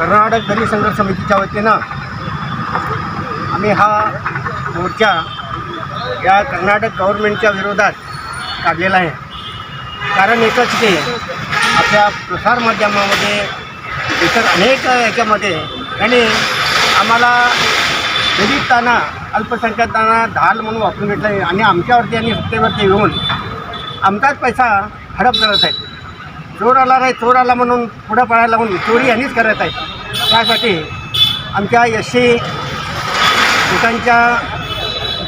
कर्नाटक दलित संघर्ष समितीच्या वतीनं आम्ही हा मोर्चा या कर्नाटक गव्हर्नमेंटच्या विरोधात काढलेला आहे. कारण एकच की आपल्या प्रसारमाध्यमामध्ये इतर अनेक याच्यामध्ये त्यांनी आम्हाला दलितांना अल्पसंख्याकांना ढाल म्हणून वापरून घेतलं आणि आमच्यावरती आणि सत्तेवरती येऊन आमचाच पैसा हडप करत आहेत. चोर आला नाही चोर आला म्हणून पुढं पळायला म्हणून चोरी यांनीच करत आहे त्यासाठी आमच्या एस टी लोकांच्या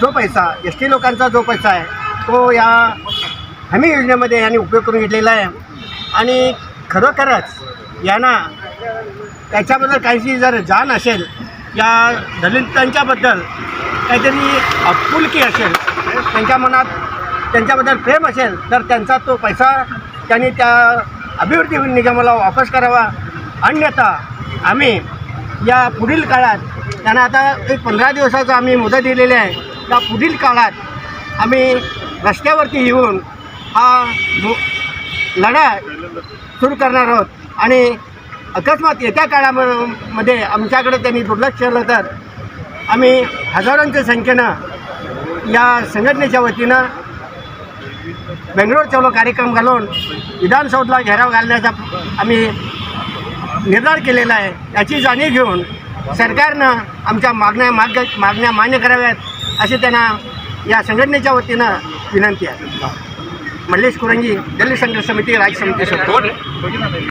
जो पैसा एस टी लोकांचा जो पैसा आहे तो या हमी योजनेमध्ये यांनी उपयोग करून घेतलेला आहे. आणि खरोखरच यांना त्याच्याबद्दल काहीशी जर जाण असेल या दलितांच्याबद्दल काहीतरी आपुलकी असेल त्यांच्या मनात त्यांच्याबद्दल प्रेम असेल तर त्यांचा तो पैसा त्यांनी त्या अभिवृद्धी निगमाला वापस करावा. अन्यथा आम्ही या पुढील काळात त्यांना आता एक पंधरा दिवसाचा आम्ही मुदत दिलेली आहे. त्या पुढील काळात आम्ही रस्त्यावरती येऊन हा लढा सुरू करणार आहोत. आणि अकस्मात येत्या काळामध्ये आमच्याकडे त्यांनी दुर्लक्ष केलं तर आम्ही हजारोंच्या संख्येनं या संघटनेच्या वतीनं बेंगलोर चलो कार्यक्रम घालून विधानसौधला घेराव घालण्याचा आम्ही निर्धार केलेला आहे. याची जाणीव घेऊन सरकारनं आमच्या मागण्या माग मागण्या मान्य कराव्यात अशी त्यांना या संघटनेच्या वतीनं विनंती आहे. मल्लेश कुरंगी दलित संघर्ष समिती राज्य समिती सोबत